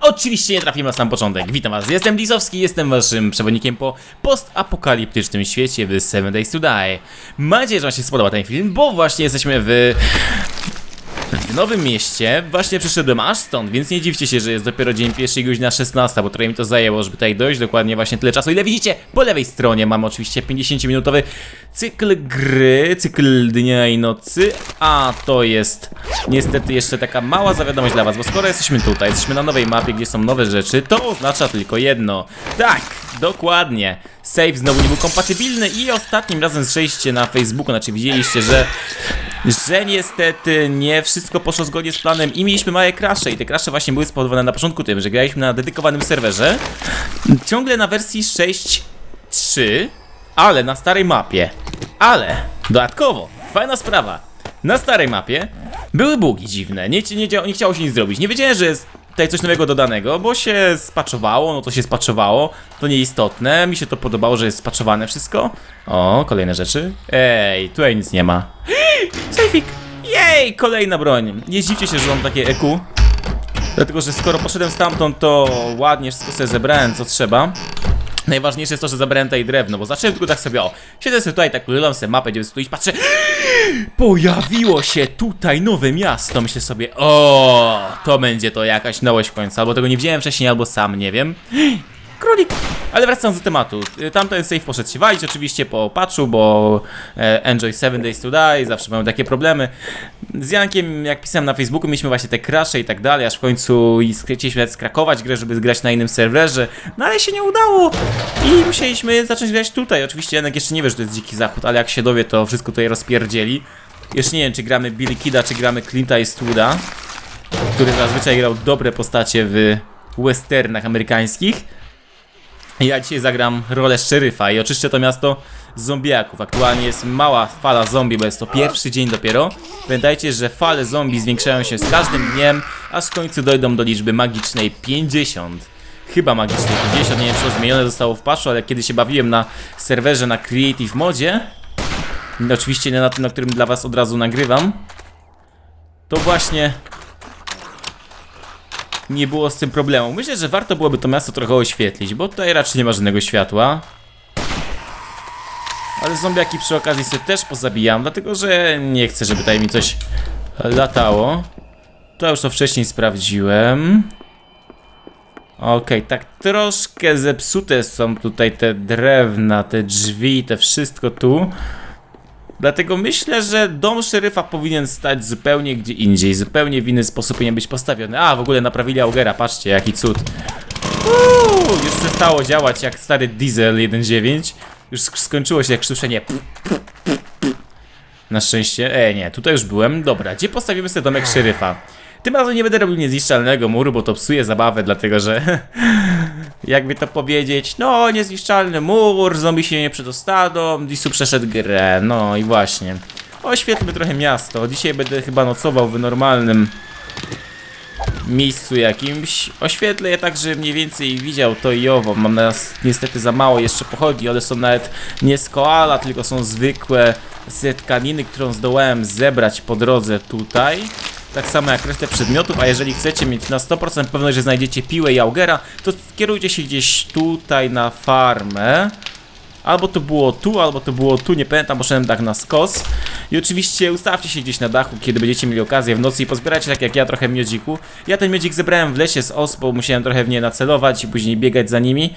Oczywiście nie trafiłem na sam początek. Witam was, jestem Disowski, jestem waszym przewodnikiem po postapokaliptycznym świecie w Seven Days to Die. Mam nadzieję, że wam się spodoba ten film, bo właśnie jesteśmy w... W Nowym Mieście właśnie przyszedłem aż stąd, więc nie dziwcie się, że jest dopiero dzień pierwszy i godzina 16, bo trochę mi to zajęło, żeby tutaj dojść, dokładnie właśnie tyle czasu. Ile widzicie, po lewej stronie mam oczywiście 50-minutowy cykl gry, cykl dnia i nocy, a to jest niestety jeszcze taka mała zawiadomość dla was, bo skoro jesteśmy tutaj, jesteśmy na nowej mapie, gdzie są nowe rzeczy, to oznacza tylko jedno. Tak, dokładnie. Save znowu nie był kompatybilny i ostatnim razem zszliście na Facebooku, znaczy widzieliście, że że niestety nie wszystko poszło zgodnie z planem i mieliśmy małe crashe i te crashe właśnie były spowodowane na początku tym, że graliśmy na dedykowanym serwerze. Ciągle na wersji 6.3 ale na starej mapie. Ale dodatkowo, fajna sprawa. Na starej mapie były bugi dziwne, nie, nie, dzia- nie chciało się nic zrobić, nie wiedziałem, że jest tutaj coś nowego dodanego, bo się spaczowało, no to się spaczowało, to nieistotne, mi się to podobało, że jest spaczowane wszystko. O, kolejne rzeczy. Ej, tutaj nic nie ma. Sejfik! Jej, kolejna broń. Nie zdziwcie się, że mam takie EQ. Dlatego, że skoro poszedłem stamtąd, to ładnie wszystko sobie zebrałem, co trzeba. Najważniejsze jest to, że zabrałem tutaj drewno, bo zacząłem tylko tak sobie, o, siedzę sobie tutaj, tak lulam sobie mapę, gdzie tu iść, patrzę, pojawiło się tutaj nowe miasto, myślę sobie, o, to będzie to jakaś nowość w końcu, albo tego nie widziałem wcześniej, albo sam, nie wiem. Królik! Ale wracając do tematu, y, tamten save poszedł się walić oczywiście po patchu, bo e, Enjoy 7 Days to Die, zawsze mamy takie problemy. Z Jankiem, jak pisałem na Facebooku, mieliśmy właśnie te crashe i tak dalej, aż w końcu chcieliśmy nawet skrakować grę, żeby grać na innym serwerze, no ale się nie udało i musieliśmy zacząć grać tutaj. Oczywiście Janek jeszcze nie wie, że to jest Dziki Zachód, ale jak się dowie, to wszystko tutaj rozpierdzieli. Jeszcze nie wiem, czy gramy Billy Kida, czy gramy Clint'a Eastwooda, który zazwyczaj grał dobre postacie w westernach amerykańskich. Ja dzisiaj zagram rolę szeryfa i oczyszczę to miasto z zombiaków. Aktualnie jest mała fala zombie, bo jest to pierwszy dzień dopiero. Pamiętajcie, że fale zombie zwiększają się z każdym dniem, aż w końcu dojdą do liczby magicznej 50. Chyba magicznej 50, nie wiem czy to zmienione zostało w patchu, ale kiedy się bawiłem na serwerze na Creative Modzie, oczywiście nie na tym, na którym dla was od razu nagrywam, to właśnie nie było z tym problemu. Myślę, że warto byłoby to miasto trochę oświetlić, bo tutaj raczej nie ma żadnego światła. Ale zombiaki przy okazji sobie też pozabijam, dlatego że nie chcę, żeby tutaj mi coś latało. To już to wcześniej sprawdziłem. Okej, tak troszkę zepsute są tutaj te drewna, te drzwi, te wszystko tu. Dlatego myślę, że dom szeryfa powinien stać zupełnie gdzie indziej, zupełnie w inny sposób powinien być postawiony. A, w ogóle naprawili Augera, patrzcie, jaki cud. Uuu, już przestało działać jak stary diesel 1.9. Już sk- skończyło się jak krztuszenie. Na szczęście. E, nie, tutaj już byłem. Dobra, gdzie postawimy sobie domek szeryfa? Tym razem nie będę robił niezniszczalnego muru, bo to psuje zabawę, dlatego że... jakby to powiedzieć, no niezniszczalny mur, zombie się nie przedostaną, Disu przeszedł grę, no i właśnie. Oświetlmy trochę miasto, dzisiaj będę chyba nocował w normalnym miejscu jakimś. Oświetlę je tak, że mniej więcej widział to i owo. Mam nas niestety za mało jeszcze pochodni, one są nawet nie z koala, tylko są zwykłe z tkaniny, którą zdołałem zebrać po drodze tutaj. Tak samo jak resztę przedmiotów, a jeżeli chcecie mieć na 100% pewność, że znajdziecie piłę i augera, to skierujcie się gdzieś tutaj na farmę. Albo to było tu, albo to było tu, nie pamiętam, poszedłem tak na skos. I oczywiście ustawcie się gdzieś na dachu, kiedy będziecie mieli okazję w nocy i pozbierajcie tak jak ja trochę miodziku. Ja ten miodzik zebrałem w lesie z os, bo musiałem trochę w nie nacelować i później biegać za nimi.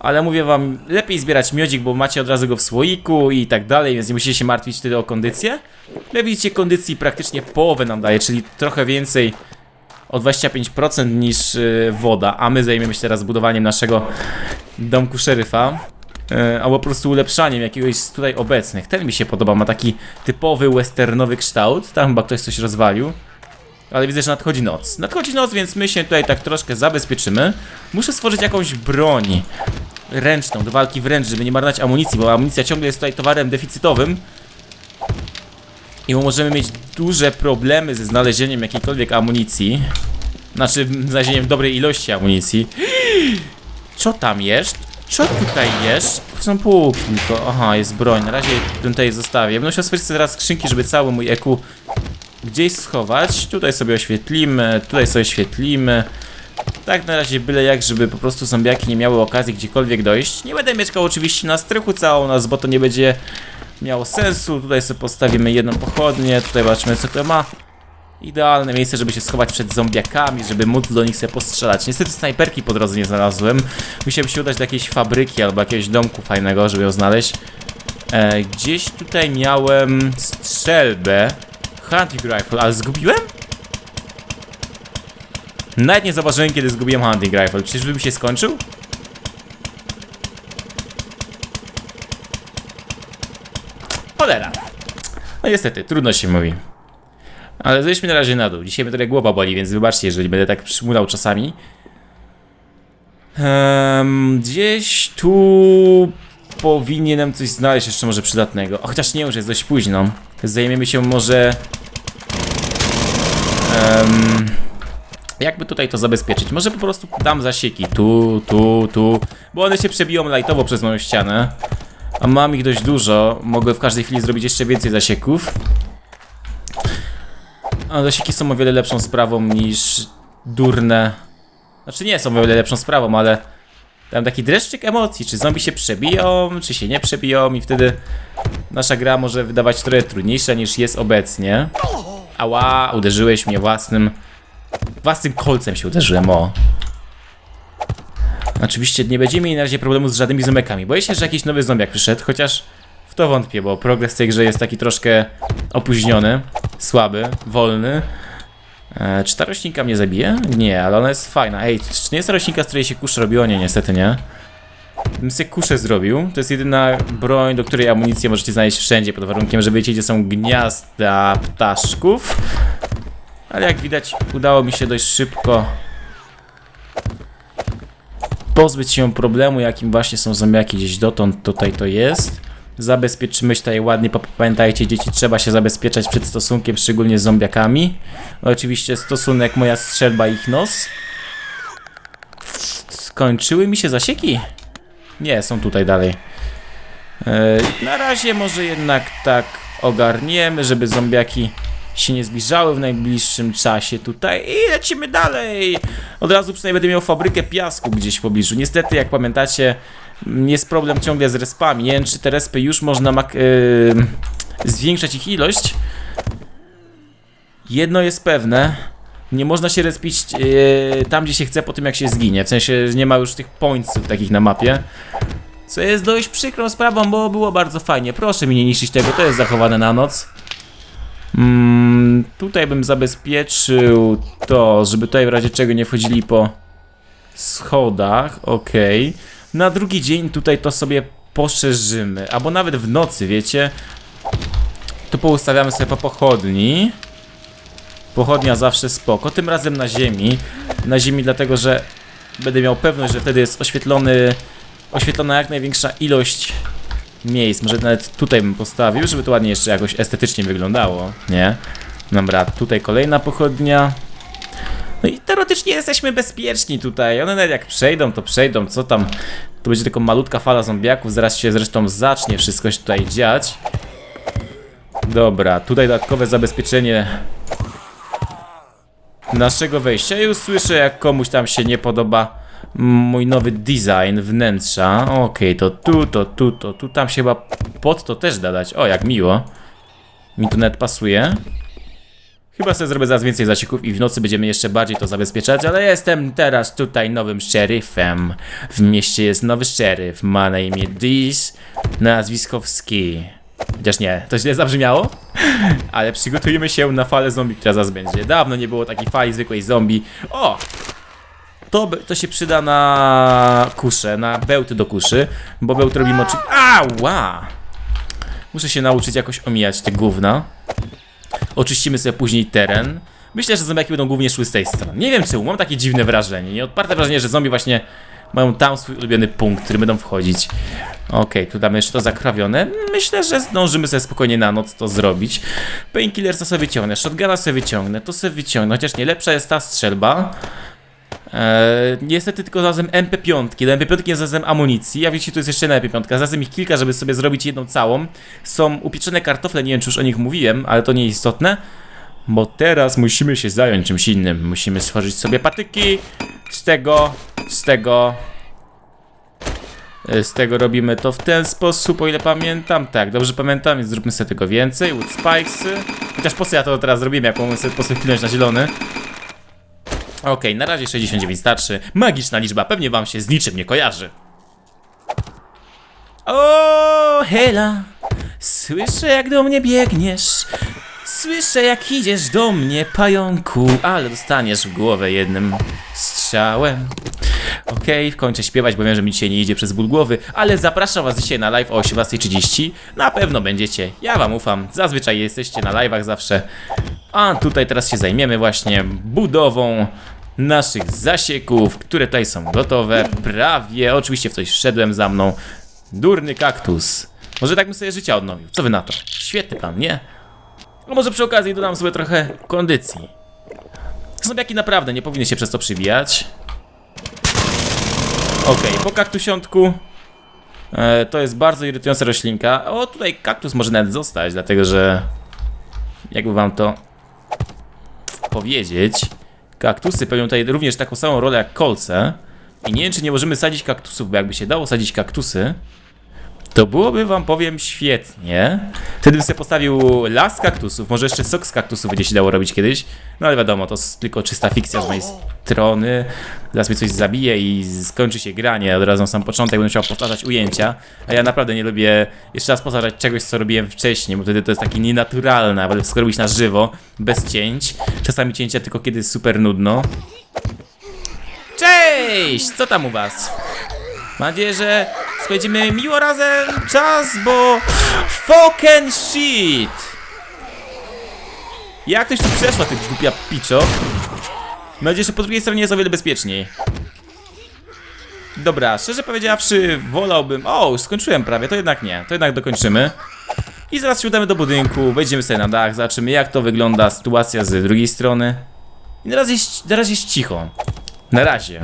Ale mówię wam, lepiej zbierać miodzik, bo macie od razu go w słoiku i tak dalej, więc nie musicie się martwić wtedy o kondycję. Jak widzicie, kondycji praktycznie połowę nam daje, czyli trochę więcej o 25% niż y, woda, a my zajmiemy się teraz budowaniem naszego domku szeryfa. E, albo po prostu ulepszaniem jakiegoś z tutaj obecnych. Ten mi się podoba, ma taki typowy westernowy kształt. Tam chyba ktoś coś rozwalił. Ale widzę, że nadchodzi noc. Nadchodzi noc, więc my się tutaj tak troszkę zabezpieczymy. Muszę stworzyć jakąś broń ręczną, do walki wręcz, żeby nie marnować amunicji, bo amunicja ciągle jest tutaj towarem deficytowym. I możemy mieć duże problemy ze znalezieniem jakiejkolwiek amunicji. Znaczy, znalezieniem dobrej ilości amunicji. Co tam jest? Co tutaj jest? Są półki tylko. Aha, jest broń. Na razie tutaj zostawię. Będę musiał stworzyć teraz skrzynki, żeby cały mój EQ gdzieś schować. Tutaj sobie oświetlimy, tutaj sobie oświetlimy. Tak na razie byle jak, żeby po prostu zombiaki nie miały okazji gdziekolwiek dojść. Nie będę mieszkał oczywiście na strychu całą nas, bo to nie będzie miało sensu. Tutaj sobie postawimy jedną pochodnię, tutaj zobaczymy co to ma. Idealne miejsce, żeby się schować przed zombiakami, żeby móc do nich sobie postrzelać. Niestety snajperki po drodze nie znalazłem. Musiałem się udać do jakiejś fabryki albo jakiegoś domku fajnego, żeby ją znaleźć. E, gdzieś tutaj miałem strzelbę. Hunting rifle, ale zgubiłem? Nawet nie zauważyłem, kiedy zgubiłem hunting rifle. Czyżby się skończył? Cholera. No niestety, trudno się mówi. Ale zejdźmy na razie na dół. Dzisiaj mnie trochę głowa boli, więc wybaczcie, jeżeli będę tak przymulał czasami. Ehm, gdzieś tu powinienem coś znaleźć jeszcze może przydatnego. O, chociaż nie, już jest dość późno. Zajmiemy się może... Um, jakby tutaj to zabezpieczyć? Może po prostu dam zasieki. Tu, tu, tu. Bo one się przebiją lightowo przez moją ścianę. A mam ich dość dużo. Mogę w każdej chwili zrobić jeszcze więcej zasieków. A zasieki są o wiele lepszą sprawą niż durne. Znaczy nie są o wiele lepszą sprawą, ale Dałem taki dreszczyk emocji, czy zombie się przebiją, czy się nie przebiją i wtedy nasza gra może wydawać trochę trudniejsza niż jest obecnie. Ała, uderzyłeś mnie własnym... Własnym kolcem się uderzyłem, o. Oczywiście nie będziemy mieli na razie problemu z żadnymi zombiakami. Boję się, że jakiś nowy zombiak przyszedł, chociaż w to wątpię, bo progres tej grze jest taki troszkę opóźniony, słaby, wolny. E, czy ta roślinka mnie zabije? Nie, ale ona jest fajna. Ej, czy nie jest ta roślinka, z której się kusz robiło? Nie, niestety nie. Bym sobie kuszę zrobił. To jest jedyna broń, do której amunicję możecie znaleźć wszędzie, pod warunkiem, że wiecie, gdzie są gniazda ptaszków. Ale jak widać, udało mi się dość szybko pozbyć się problemu, jakim właśnie są zombiaki gdzieś dotąd. Tutaj to jest. Zabezpieczymy się tutaj ładnie. Pamiętajcie, dzieci, trzeba się zabezpieczać przed stosunkiem, szczególnie z zombiakami. Oczywiście stosunek moja strzelba ich nos. Skończyły mi się zasieki? Nie, są tutaj dalej. Yy, na razie może jednak tak ogarniemy, żeby zombiaki się nie zbliżały w najbliższym czasie tutaj i lecimy dalej. Od razu przynajmniej będę miał fabrykę piasku gdzieś w pobliżu. Niestety, jak pamiętacie, jest problem ciągle z respami. Nie wiem, czy te respy już można yy, zwiększać ich ilość. Jedno jest pewne. Nie można się respić yy, tam, gdzie się chce po tym, jak się zginie. W sensie nie ma już tych pointsów takich na mapie. Co jest dość przykrą sprawą, bo było bardzo fajnie. Proszę mi nie niszczyć tego, to jest zachowane na noc. Mm, tutaj bym zabezpieczył to, żeby tutaj w razie czego nie wchodzili po schodach. Okay. Na drugi dzień tutaj to sobie poszerzymy. Albo nawet w nocy, wiecie. Tu poustawiamy sobie po pochodni. Pochodnia zawsze spoko. Tym razem na ziemi. Na ziemi dlatego, że będę miał pewność, że wtedy jest oświetlony, oświetlona jak największa ilość miejsc. Może nawet tutaj bym postawił, żeby to ładnie jeszcze jakoś estetycznie wyglądało, nie? Dobra, tutaj kolejna pochodnia. No i teoretycznie jesteśmy bezpieczni tutaj. One nawet jak przejdą, to przejdą. Co tam? Tu będzie tylko malutka fala zombiaków. Zaraz się zresztą zacznie wszystko się tutaj dziać. Dobra, tutaj dodatkowe zabezpieczenie naszego wejścia. Już słyszę, jak komuś tam się nie podoba mój nowy design wnętrza. Okej, okay, to tu, to tu, to tu. Tam się chyba pod to też dodać. O, jak miło. Mi tu net pasuje. Chyba sobie zrobię zaraz więcej zasieków i w nocy będziemy jeszcze bardziej to zabezpieczać, ale jestem teraz tutaj nowym szeryfem. W mieście jest nowy szeryf, ma na imię Dis, nazwiskowski. Chociaż nie, to źle zabrzmiało, ale przygotujemy się na falę zombie, która zaraz będzie. Dawno nie było takiej fali zwykłej zombie. O! To, to się przyda na kusze, na bełty do kuszy, bo bełt robi moczy... Ała! Muszę się nauczyć jakoś omijać te gówna. Oczyścimy sobie później teren. Myślę, że zombiaki będą głównie szły z tej strony. Nie wiem czemu, mam takie dziwne wrażenie. Nieodparte wrażenie, że zombie właśnie mają tam swój ulubiony punkt, który będą wchodzić. Okej, okay, tu damy jeszcze to zakrawione. Myślę, że zdążymy sobie spokojnie na noc to zrobić. Painkiller to sobie wyciągnę, shotguna sobie wyciągnę, to sobie wyciągnę, chociaż nie lepsza jest ta strzelba. Eee, niestety tylko razem MP5. Do MP5 nie znalazłem amunicji, a wiecie, tu jest jeszcze jedna MP5. Znalazłem ich kilka, żeby sobie zrobić jedną całą. Są upieczone kartofle, nie wiem czy już o nich mówiłem, ale to nie istotne. Bo teraz musimy się zająć czymś innym. Musimy stworzyć sobie patyki z tego, z tego. E, Z tego robimy to w ten sposób, o ile pamiętam. Tak, dobrze pamiętam, więc zróbmy sobie tego więcej. Wood spikesy. Chociaż po co ja to teraz zrobimy, jak mogę sobie po na zielony. Okej, na razie 69 starczy. Magiczna liczba pewnie wam się z niczym nie kojarzy. O, Hela, słyszę jak do mnie biegniesz. Słyszę jak idziesz do mnie, pająku, ale dostaniesz w głowę jednym strzałem. Okej, kończę śpiewać, bo wiem, że mi dzisiaj nie idzie przez ból głowy, ale zapraszam was dzisiaj na live o 18.30. Na pewno będziecie, ja wam ufam, zazwyczaj jesteście na live'ach zawsze. A tutaj teraz się zajmiemy właśnie budową naszych zasieków, które tutaj są gotowe. Prawie, oczywiście w coś wszedłem za mną. Durny kaktus. Może tak bym sobie życia odnowił. Co wy na to? Świetny plan, nie? A może przy okazji dodam sobie trochę kondycji. Zombiaki naprawdę nie powinny się przez to przybijać. Okej, po kaktusiątku. E, to jest bardzo irytująca roślinka. O, tutaj kaktus może nawet zostać, dlatego że... Jakby wam to powiedzieć... Kaktusy pełnią tutaj również taką samą rolę jak kolce. I nie wiem, czy nie możemy sadzić kaktusów, bo jakby się dało sadzić kaktusy, to byłoby wam powiem świetnie. Wtedy bym sobie postawił las kaktusów, może jeszcze sok z kaktusów będzie się dało robić kiedyś. No ale wiadomo, to tylko czysta fikcja z mojej strony. Zaraz mnie coś zabije i skończy się granie. Od razu na sam początek będę musiał powtarzać ujęcia. A ja naprawdę nie lubię jeszcze raz powtarzać czegoś, co robiłem wcześniej, bo wtedy to jest takie nienaturalne. Wolę wszystko robić na żywo, bez cięć. Czasami cięcia tylko kiedy jest super nudno. Cześć! Co tam u was? Mam nadzieję, że spędzimy miło razem czas, bo fucking shit! Jak ktoś tu przeszła, ty głupia piczo? Mam nadzieję, że po drugiej stronie jest o wiele bezpieczniej. Dobra, szczerze powiedziawszy, wolałbym... O, skończyłem prawie, to jednak nie. To jednak dokończymy. I zaraz siadamy do budynku, wejdziemy sobie na dach, zobaczymy jak to wygląda sytuacja z drugiej strony. I na razie jest, na razie jest cicho. Na razie.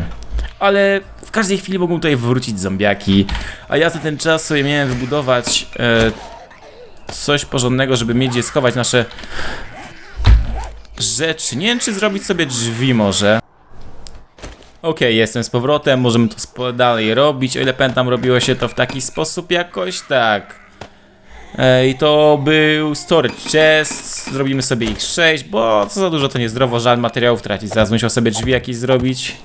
Ale każdej chwili mogą tutaj wrócić zombiaki, a ja za ten czas sobie miałem wybudować e, coś porządnego, żeby mieć gdzie schować nasze rzeczy. Nie wiem, czy zrobić sobie drzwi może. Okej, jestem z powrotem, możemy to dalej robić. O ile pamiętam, robiło się to w taki sposób jakoś, tak. E, I to był storage chest, zrobimy sobie ich 6, bo co za dużo to niezdrowo, żal materiałów tracić. Zaraz musiał sobie drzwi jakieś zrobić.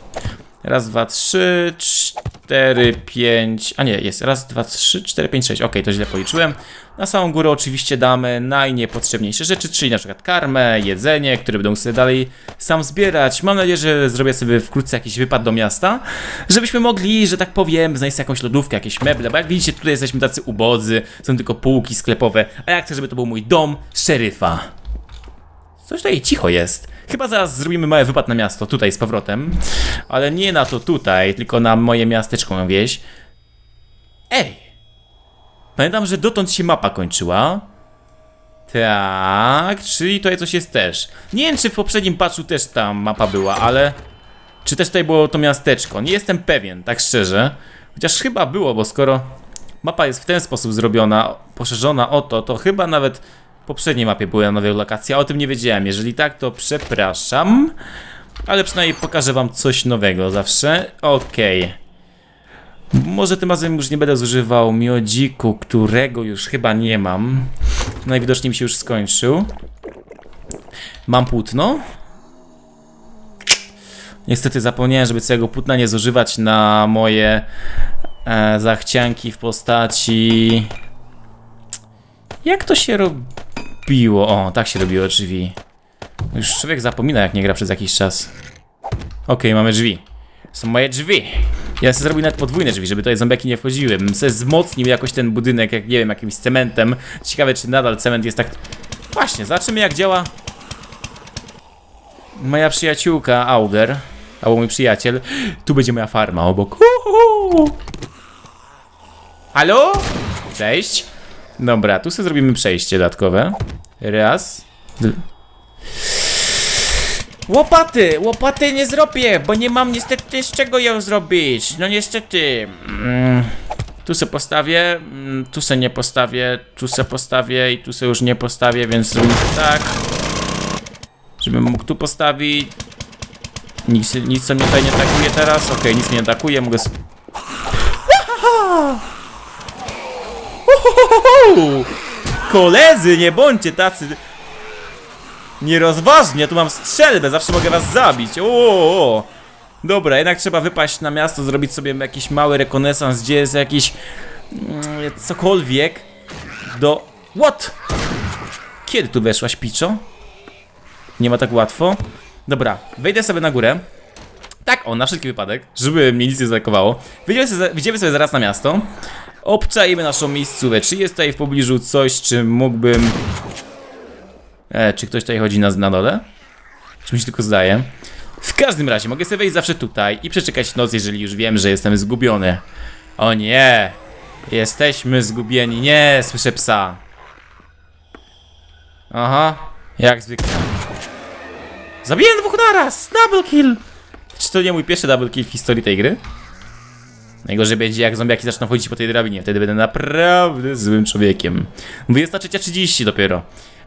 Raz, dwa, trzy, cztery, pięć. A nie, jest. Raz, dwa, trzy, cztery, pięć, sześć. Okej, to źle policzyłem. Na samą górę oczywiście damy najniepotrzebniejsze rzeczy, czyli na przykład karmę, jedzenie, które będą sobie dalej sam zbierać. Mam nadzieję, że zrobię sobie wkrótce jakiś wypad do miasta, żebyśmy mogli, że tak powiem, znaleźć jakąś lodówkę, jakieś meble, bo jak widzicie, tutaj jesteśmy tacy ubodzy, są tylko półki sklepowe, a ja chcę, żeby to był mój dom szeryfa. Coś tutaj cicho jest. Chyba zaraz zrobimy mały wypad na miasto, tutaj z powrotem. Ale nie na to tutaj, tylko na moje miasteczko, na wieś. Ej! Pamiętam, że dotąd się mapa kończyła. Tak, czyli tutaj coś jest też. Nie wiem, czy w poprzednim patchu też ta mapa była, ale... Czy też tutaj było to miasteczko? Nie jestem pewien, tak szczerze. Chociaż chyba było, bo skoro mapa jest w ten sposób zrobiona, poszerzona o to, to chyba nawet poprzedniej mapie były nowe lokacje, a o tym nie wiedziałem. Jeżeli tak, to przepraszam. Ale przynajmniej pokażę wam coś nowego zawsze. Okej. Może tym razem już nie będę zużywał miodziku, którego już chyba nie mam. Najwidoczniej mi się już skończył. Mam płótno. Niestety zapomniałem, żeby całego płótna nie zużywać na moje e, zachcianki w postaci... Jak to się robiło? O, tak się robiło drzwi. Już człowiek zapomina, jak nie gra przez jakiś czas. Okej, mamy drzwi. Są moje drzwi. Ja sobie zrobił nawet podwójne drzwi, żeby tutaj zombiaki nie wchodziły. Bym sobie wzmocnił jakoś ten budynek, jak nie wiem, jakimś cementem. Ciekawe, czy nadal cement jest tak... Właśnie, zobaczymy jak działa... Moja przyjaciółka, Auger. Albo mój przyjaciel. Tu będzie moja farma obok. Uhu. Halo? Cześć. Dobra, tu sobie zrobimy przejście dodatkowe. Raz. Łopaty! Łopaty nie zrobię, bo nie mam niestety z czego ją zrobić. No niestety. Mm, tu se postawię, mm, tu se nie postawię, tu se postawię i tu se już nie postawię, więc zrobimy tak. Żebym mógł tu postawić. Nic, nic co mnie tutaj nie atakuje teraz. Okej, nic mnie nie atakuje, mogę... Uhuhuhu! Koledzy, nie bądźcie tacy... Nierozważnie, ja tu mam strzelbę, zawsze mogę was zabić. O, Dobra, jednak trzeba wypaść na miasto, zrobić sobie jakiś mały rekonesans, gdzie jest jakiś... mm, cokolwiek do... What? Kiedy tu weszłaś, Piczo? Nie ma tak łatwo. Dobra, wejdę sobie na górę. Tak, o, na wszelki wypadek, żeby mnie nic nie zakowało. Wyjdziemy sobie, wyjdziemy sobie zaraz na miasto. Obczajmy naszą miejscówę. Czy jest tutaj w pobliżu coś, czym mógłbym... E, czy ktoś tutaj chodzi na, na dole? Czy mi się tylko zdaje? W każdym razie, mogę sobie wejść zawsze tutaj i przeczekać noc, jeżeli już wiem, że jestem zgubiony. O nie! Jesteśmy zgubieni. Nie, słyszę psa. Aha, jak zwykle. Zabiłem dwóch naraz! Double kill! Czy to nie mój pierwszy double kill w historii tej gry? Najgorzej będzie jak zombiaki zaczną chodzić po tej drabinie, wtedy będę naprawdę złym człowiekiem. 23.30 dopiero.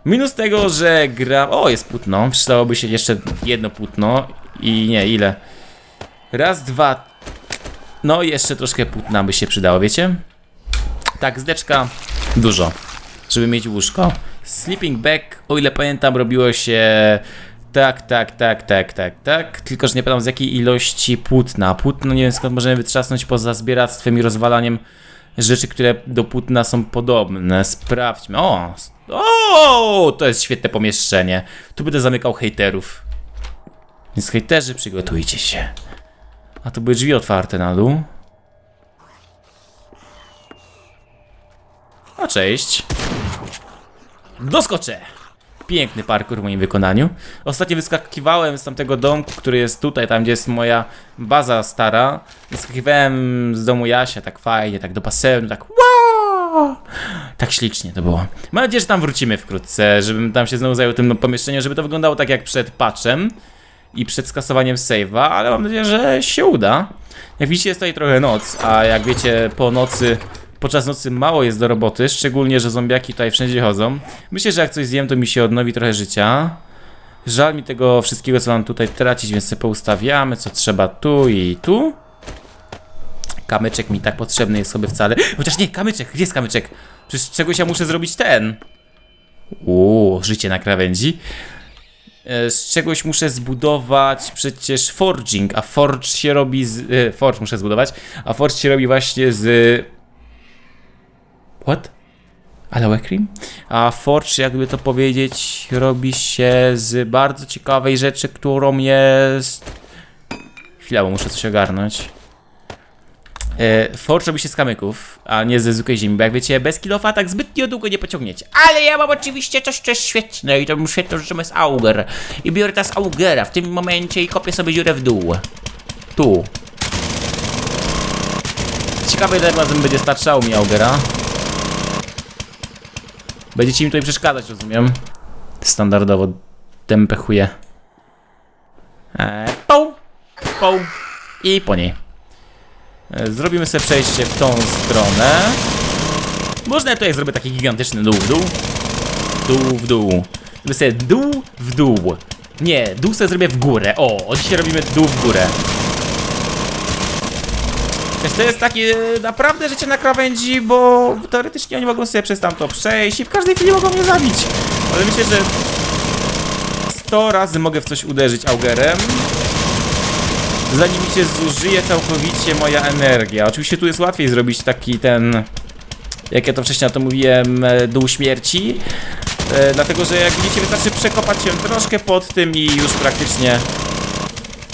Minus tego, że gra... O, jest płótno. Przydałoby się jeszcze jedno płótno. I nie, ile? Raz, dwa... No jeszcze troszkę płótna by się przydało, wiecie? Tak, zdeczka dużo, żeby mieć łóżko. Sleeping bag, o ile pamiętam, robiło się tak, tak, tak, tak, tak, tak. Tylko, że nie pamiętam z jakiej ilości płótna. Płótno nie wiem skąd możemy wytrzasnąć poza zbieractwem i rozwalaniem rzeczy, które do płótna są podobne. Sprawdźmy. O! O! To jest świetne pomieszczenie. Tu będę zamykał hejterów. Więc hejterzy, przygotujcie się. A tu były drzwi otwarte na dół. No cześć. Doskoczę! Piękny parkour w moim wykonaniu. Ostatnio wyskakiwałem z tamtego domku, który jest tutaj, tam gdzie jest moja baza stara. Wyskakiwałem z domu Jasia, tak fajnie, tak do basenu, tak wow! Tak ślicznie to było. Mam nadzieję, że tam wrócimy wkrótce, żebym tam się znowu zajął tym pomieszczeniem, żeby to wyglądało tak jak przed patchem i przed skasowaniem save'a, ale mam nadzieję, że się uda. Jak widzicie, jest tutaj trochę noc, a jak wiecie, po nocy, podczas nocy mało jest do roboty, szczególnie, że zombiaki tutaj wszędzie chodzą. Myślę, że jak coś zjem, to mi się odnowi trochę życia. Żal mi tego wszystkiego, co mam tutaj tracić, więc sobie poustawiamy, co trzeba tu i tu. Kamyczek mi tak potrzebny jest sobie wcale. Chociaż nie, kamyczek, gdzie jest kamyczek? Przecież czegoś ja muszę zrobić ten. Uuu, życie na krawędzi. E, z czegoś muszę zbudować przecież forging, a forge się robi z... E, forge muszę zbudować, a forge się robi właśnie z... What? Aloe cream? A forge, jakby to powiedzieć, robi się z bardzo ciekawej rzeczy, którą jest... Chwila, bo muszę coś ogarnąć. E, Forge robi się z kamyków, a nie ze zwykłej ziemi, bo jak wiecie, bez kilofa tak zbytnio długo nie pociągniecie. Ale ja mam oczywiście coś, co jest świetne i to bym świetną rzeczą jest auger. I biorę teraz augera w tym momencie i kopię sobie dziurę w dół. Tu. Ciekawe ile razem będzie starczało mi augera. Będziecie mi tutaj przeszkadzać, rozumiem. Standardowo tempę chuje. Eee, poł, poł i po niej. E, Zrobimy sobie przejście w tą stronę. Można ja tutaj zrobię taki gigantyczny dół w dół. Dół w dół. Zrobię sobie dół w dół. Nie, dół sobie zrobię w górę. O, dzisiaj robimy dół w górę. To jest takie naprawdę życie na krawędzi, bo teoretycznie oni mogą sobie przez tamto przejść i w każdej chwili mogą mnie zabić. Ale myślę, że 100 razy mogę w coś uderzyć augerem, zanim mi się zużyje całkowicie moja energia. Oczywiście tu jest łatwiej zrobić taki ten, jak ja to wcześniej na to mówiłem, e, dół śmierci. E, dlatego, że jak widzicie, wystarczy przekopać się troszkę pod tym i już praktycznie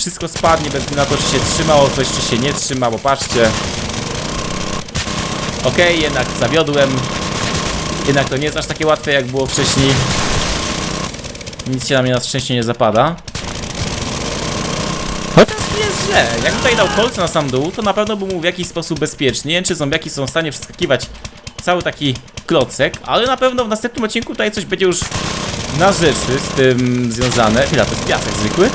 wszystko spadnie, bez względu na to, czy się trzymało coś, czy się nie trzymało. Patrzcie. Okej, jednak zawiodłem. Jednak to nie jest aż takie łatwe, jak było wcześniej. Nic się na mnie na szczęście nie zapada. Chociaż nie jest źle. Jak tutaj dał kolce na sam dół, to na pewno był mu w jakiś sposób bezpieczny. Nie wiem, czy zombiaki są w stanie przeskakiwać cały taki klocek, ale na pewno w następnym odcinku tutaj coś będzie już na rzeczy z tym związane. Chwila, to jest piasek zwykły.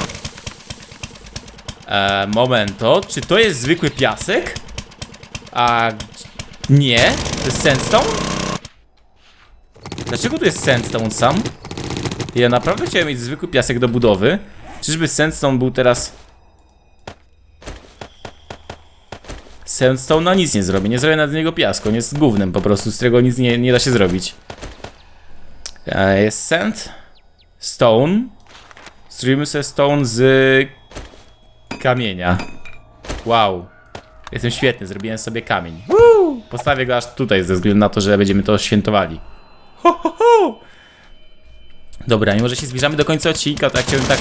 Eee, momento, czy to jest zwykły piasek? A nie, to jest sandstone? Dlaczego tu jest sandstone sam? Ja naprawdę chciałem mieć zwykły piasek do budowy. Czyżby Sandstone był teraz... Sandstone na nic nie zrobi, nie zrobię nad niego piasku, on jest gównem po prostu, z którego nic nie, nie da się zrobić. E, Jest sand, stone, zrobimy sobie stone z kamienia. Wow, jestem świetny, zrobiłem sobie kamień. Woo! Postawię go aż tutaj ze względu na to, że będziemy to świętowali. Ho, ho, ho! Dobra, mimo że się zbliżamy do końca odcinka, to ja chciałbym tak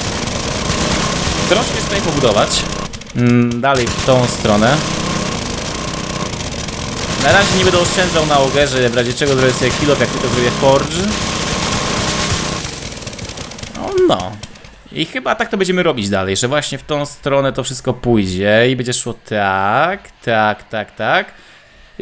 troszkę tutaj pobudować. Mm, dalej w tą stronę. Na razie nie będę oszczędzał na ogerze, w razie czego zrobię sobie kilo, jak tylko zrobię forge. No, no. I chyba tak to będziemy robić dalej, że właśnie w tą stronę to wszystko pójdzie i będzie szło tak, tak, tak, tak.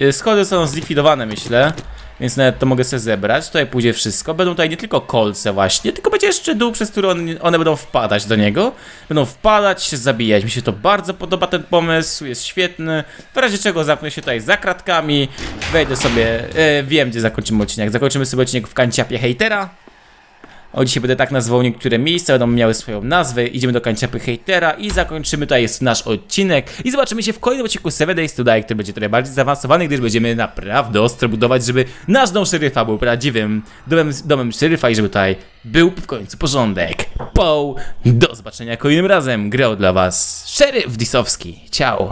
Y, Schody są zlikwidowane, myślę, więc nawet to mogę sobie zebrać. Tutaj pójdzie wszystko. Będą tutaj nie tylko kolce właśnie, tylko będzie jeszcze dół, przez który one, będą wpadać do niego. Będą wpadać, się zabijać. Mi się to bardzo podoba ten pomysł, jest świetny. W razie czego zamknę się tutaj za kratkami, wejdę sobie, e, wiem gdzie zakończymy odcinek. Zakończymy sobie odcinek w kanciapie hejtera. O, dzisiaj będę tak nazwał niektóre miejsca, będą miały swoją nazwę. Idziemy do kanciapy hejtera i zakończymy tutaj jest nasz odcinek. I zobaczymy się w kolejnym odcinku 7 Days to Die, który będzie trochę bardziej zaawansowany, gdyż będziemy naprawdę ostro budować, żeby nasz dom szeryfa był prawdziwym domem, domem szeryfa i żeby tutaj był w końcu porządek. Po, do zobaczenia kolejnym razem. Grał dla was szeryf Disowski. Ciao.